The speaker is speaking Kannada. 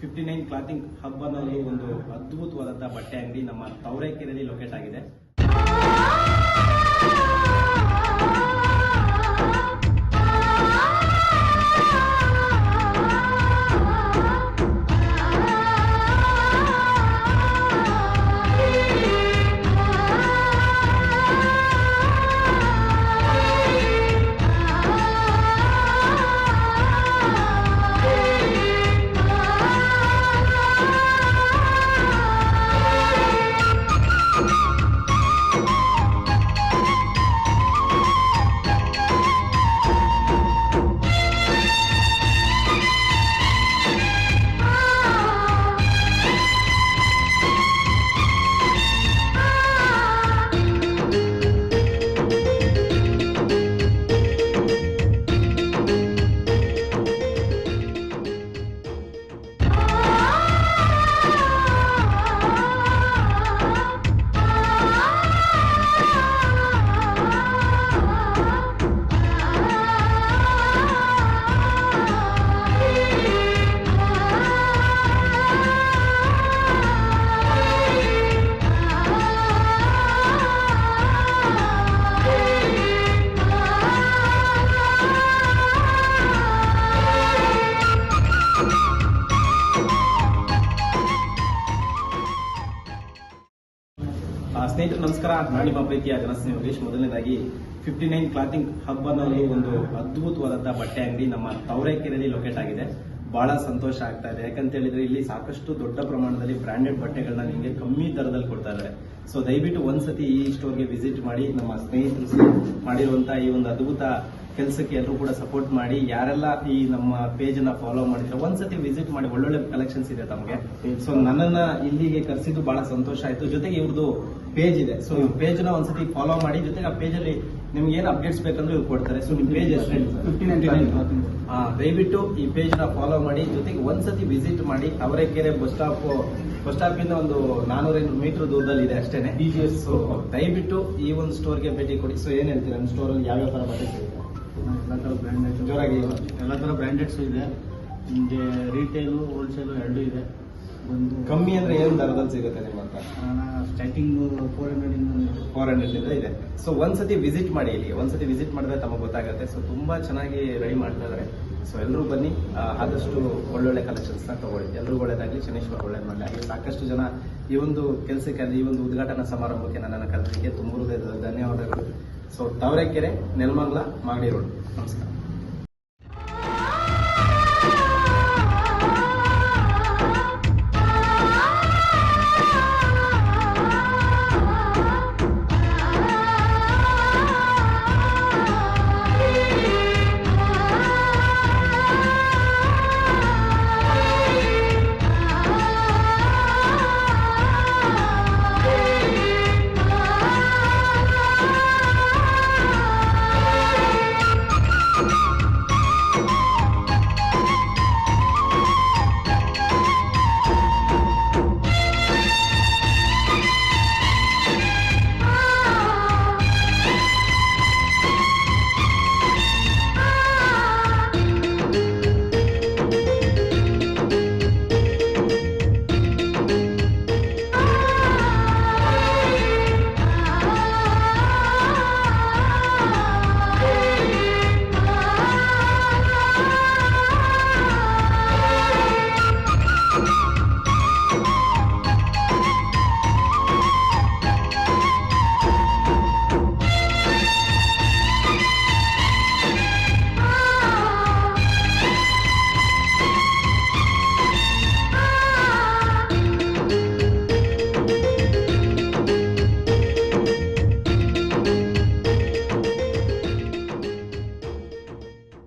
ಫಿಫ್ಟಿ ನೈನ್ ಕ್ಲಾತಿಂಗ್ ಹಬ್ ಒಂದು ಅದ್ಭುತವಾದಂತಹ ಬಟ್ಟೆ ಅಂಗಡಿ ನಮ್ಮ ತವರೇಕೆರೆಯಲ್ಲಿ ಲೊಕೇಟ್ ಆಗಿದೆ. ಸ್ನೇಹಿತರೆ ನಮಸ್ಕಾರ. ನಾನು ನಿಮ್ಮ ಪ್ರೀತಿಯ ಜನಸ್ನೇಹಿ ಮೊದಲನೇದಾಗಿ ಫಿಫ್ಟಿ ನೈನ್ ಕ್ಲಾತಿಂಗ್ ಹಬ್ ಅನ್ನೋದು ಒಂದು ಅದ್ಭುತವಾದಂತಹ ಬಟ್ಟೆ ಅಂಗಡಿ ನಮ್ಮ ತವರೇಕೆರೆಯಲ್ಲಿ ಲೊಕೇಟ್ ಆಗಿದೆ. ಬಹಳ ಸಂತೋಷ ಆಗ್ತಾ ಇದೆ. ಯಾಕಂತ ಹೇಳಿದ್ರೆ ಇಲ್ಲಿ ಸಾಕಷ್ಟು ದೊಡ್ಡ ಪ್ರಮಾಣದಲ್ಲಿ ಬ್ರಾಂಡೆಡ್ ಬಟ್ಟೆಗಳನ್ನ ನಿಮಗೆ ಕಮ್ಮಿ ದರದಲ್ಲಿ ಕೊಡ್ತಾ ಇದ್ದಾರೆ. ಸೊ ದಯವಿಟ್ಟು ಒಂದ್ಸತಿ ಈ ಸ್ಟೋರ್ಗೆ ವಿಸಿಟ್ ಮಾಡಿ, ನಮ್ಮ ಸ್ನೇಹಿತರು ಮಾಡಿರುವಂತಹ ಈ ಒಂದು ಅದ್ಭುತ ಕೆಲಸಕ್ಕೆ ಎಲ್ಲರೂ ಕೂಡ ಸಪೋರ್ಟ್ ಮಾಡಿ ಯಾರೆಲ್ಲ ಈ ನಮ್ಮ ಪೇಜ್ನ ಫಾಲೋ ಮಾಡಿದ್ರೆ ಒಂದ್ಸತಿ ವಿಸಿಟ್ ಮಾಡಿ ಒಳ್ಳೊಳ್ಳೆ ಕಲೆಕ್ಷನ್ಸ್ ಇದೆ ತಮಗೆ. ಸೊ ನನ್ನನ್ನ ಇಲ್ಲಿಗೆ ಕರೆಸಿದ್ದು ಬಹಳ ಸಂತೋಷ ಆಯ್ತು. ಜೊತೆಗೆ ಇವ್ರದ್ದು ಪೇಜ್ ಇದೆ. ಸೊ ಈ ಪೇಜ್ನ ಒಂದ್ಸತಿ ಫಾಲೋ ಮಾಡಿ ಜೊತೆಗೆ ಆ ಪೇಜ್ ಅಲ್ಲಿ ನಿಮ್ಗೆ ಏನ್ ಅಪ್ಡೇಟ್ಸ್ ಬೇಕಂದ್ರೆ ಇವ್ರು ಕೊಡ್ತಾರೆ. ಸೊ ನಿಮ್ ಪೇಜ್ ಹಾ ದಯವಿಟ್ಟು ಈ ಪೇಜ್ನ ಫಾಲೋ ಮಾಡಿ ಜೊತೆಗೆ ಒಂದ್ಸತಿ ವಿಸಿಟ್ ಮಾಡಿ Avarekere bus stop bus stop ಇಂದ ಒಂದು ನಾನೂರೈನೂರು ಮೀಟರ್ ದೂರದಲ್ಲಿ ಇದೆ ಅಷ್ಟೇನೆ. ಸೊ ದಯವಿಟ್ಟು ಈ ಒಂದು ಸ್ಟೋರ್ಗೆ ಭೇಟಿ ಕೊಡಿ. ಸೊ ಏನ್ ಹೇಳ್ತೀರಾ? ನಮ್ಮ ಸ್ಟೋರ್ ಅಲ್ಲಿ ಯಾವ್ಯಾವ ತರ ಬಟ್ಟೆ ಸಿಗುತ್ತೆ? ಎಲ್ಲ ಥರ ಬ್ರ್ಯಾಂಡೆಡ್ ಜೋರಾಗಿ ಎಲ್ಲ ಥರ ಬ್ರ್ಯಾಂಡೆಡ್ಸ್ ಇದೆ. ನಿಮಗೆ ರಿಟೇಲು ಹೋಲ್ಸೇಲು ಎರಡೂ ಇದೆ. ಒಂದು ಕಮ್ಮಿ ಅಂದ್ರೆ ಏನು ದರದಲ್ಲಿ ಸಿಗುತ್ತೆ ನಿಮ್ಮ ಹತ್ರ? ಸ್ಟಾರ್ಟಿಂಗ್ ಫೋರ್ ಹಂಡ್ರೆಡ್ ಇಂದ ಫೋರ್ ಹಂಡ್ರೆಡ್ ಇಂದ ಸೊ ಒಂದ್ಸತಿ ವಿಸಿಟ್ ಮಾಡಿ ಇಲ್ಲಿ. ಒಂದ್ಸತಿ ವಿಸಿಟ್ ಮಾಡಿದ್ರೆ ತಮಗೆ ಗೊತ್ತಾಗುತ್ತೆ. ಸೊ ತುಂಬಾ ಚೆನ್ನಾಗಿ ರೆಡಿ ಮಾಡ್ತಾ ಇದಾರೆ. ಸೊ ಎಲ್ಲರೂ ಬನ್ನಿ. ಆದಷ್ಟು ಒಳ್ಳೊಳ್ಳೆ ಕಲೆಕ್ಷನ್ಸ್ನ ತಗೊಳ್ಳಿ. ಎಲ್ಲರೂ ಒಳ್ಳೆದಾಗ್ಲಿ ಶನೇಶ್ವರ ಒಳ್ಳೇದು ಮಾಡಲಿ. ಹಾಗೆ ಸಾಕಷ್ಟು ಜನ ಈ ಒಂದು ಕೆಲಸಕ್ಕೆ ಈ ಒಂದು ಉದ್ಘಾಟನಾ ಸಮಾರಂಭಕ್ಕೆ ನನ್ನನ್ನು ಕರೆದಕ್ಕೆ ತುಂಬ ಹೃದಯದ ಧನ್ಯವಾದಗಳು. ಸೊ ತಾವರೆಕೆರೆ ನೆಲಮಂಗ್ಲ ಮಾಗಡಿ ರೋಡ್ ನಮಸ್ಕಾರ